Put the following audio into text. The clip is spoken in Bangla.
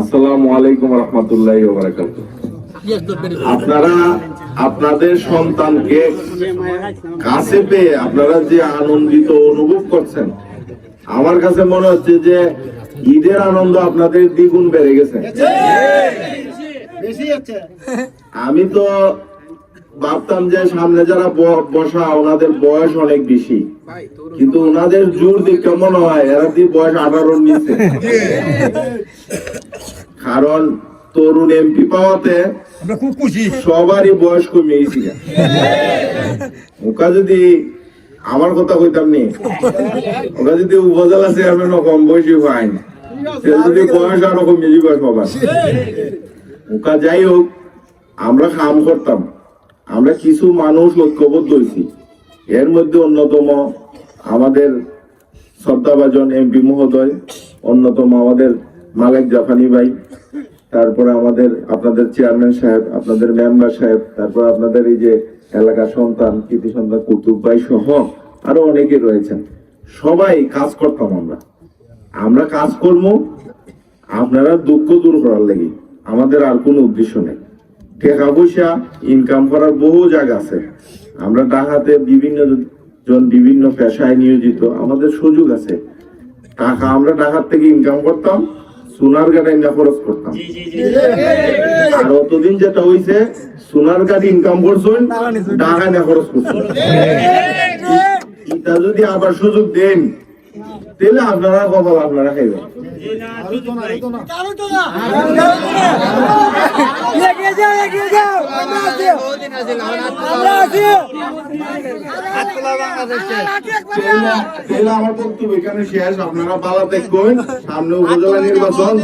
আসসালামু আলাইকুম রহমতুল্লাহ আপনারা আপনাদের সন্তানকে কাছে পেয়ে আপনারা যে আনন্দিত অনুভব করছেন আমার কাছে মনে হচ্ছে যে ঈদের আনন্দ আপনাদের দ্বিগুণ বেড়ে গেছে। আমি তো ভাবতাম যে সামনে যারা বসা ওনাদের বয়স অনেক বেশি। কিন্তু ওনাদের জোর দেখে মনে হয়? এরা দিয়ে বয়স আঠারোর নিচে। কারণ তরুণ এমপি পাওয়াতে সবারই বয়স কমে গেছি। ওকা যদি আমার কথা কইতাম নি ওকা যদি উপজেলা চেয়ারম্যান কম বয়সী হয় সে যদি বয়স আরও কমে যাবে সবার। ওকা যাই হোক আমরা কাম করতাম। আমরা কিছু মানুষ ঐক্যবদ্ধ হয়েছি। এর মধ্যে অন্যতম আমাদের শ্রদ্ধাভাজন এমপি মহোদয়, অন্যতম আমাদের মালিক জাফানি ভাই, তারপরে আমাদের আপনাদের চেয়ারম্যান সাহেব, আপনাদের মেম্বার সাহেব, তারপর আপনাদের এই যে এলাকার সন্তান, কৃতি সন্তান কুতুব ভাই সহ আরও অনেকে রয়েছেন। সবাই কাজ করতাম আমরা। আমরা কাজ করব আপনারা দুঃখ দূর করার লাগি আমাদের আর কোনো উদ্দেশ্য নেই। টাকা পয়সা ইনকাম করার বহু জায়গা আছে। আমরা ডাকাতে বিভিন্ন জন বিভিন্ন পেশায় নিয়োজিত আমাদের সুযোগ আছে। টাকা আমরা ডাকাত থেকে ইনকাম করতাম সোনার গাড়ি না খরচ করতাম। আর অতদিন যেটা হইছে সোনার গাড়ি ইনকাম করছেন টাকা না খরচ করছেন এটা যদি আবার সুযোগ দেন তাহলে আপনারা কপাল আপনারা খাইবেন আমরা বক্তব্য এখানে শেষ, আপনারা বালা দেখবেন, সামনে উপজেলা নির্বাচন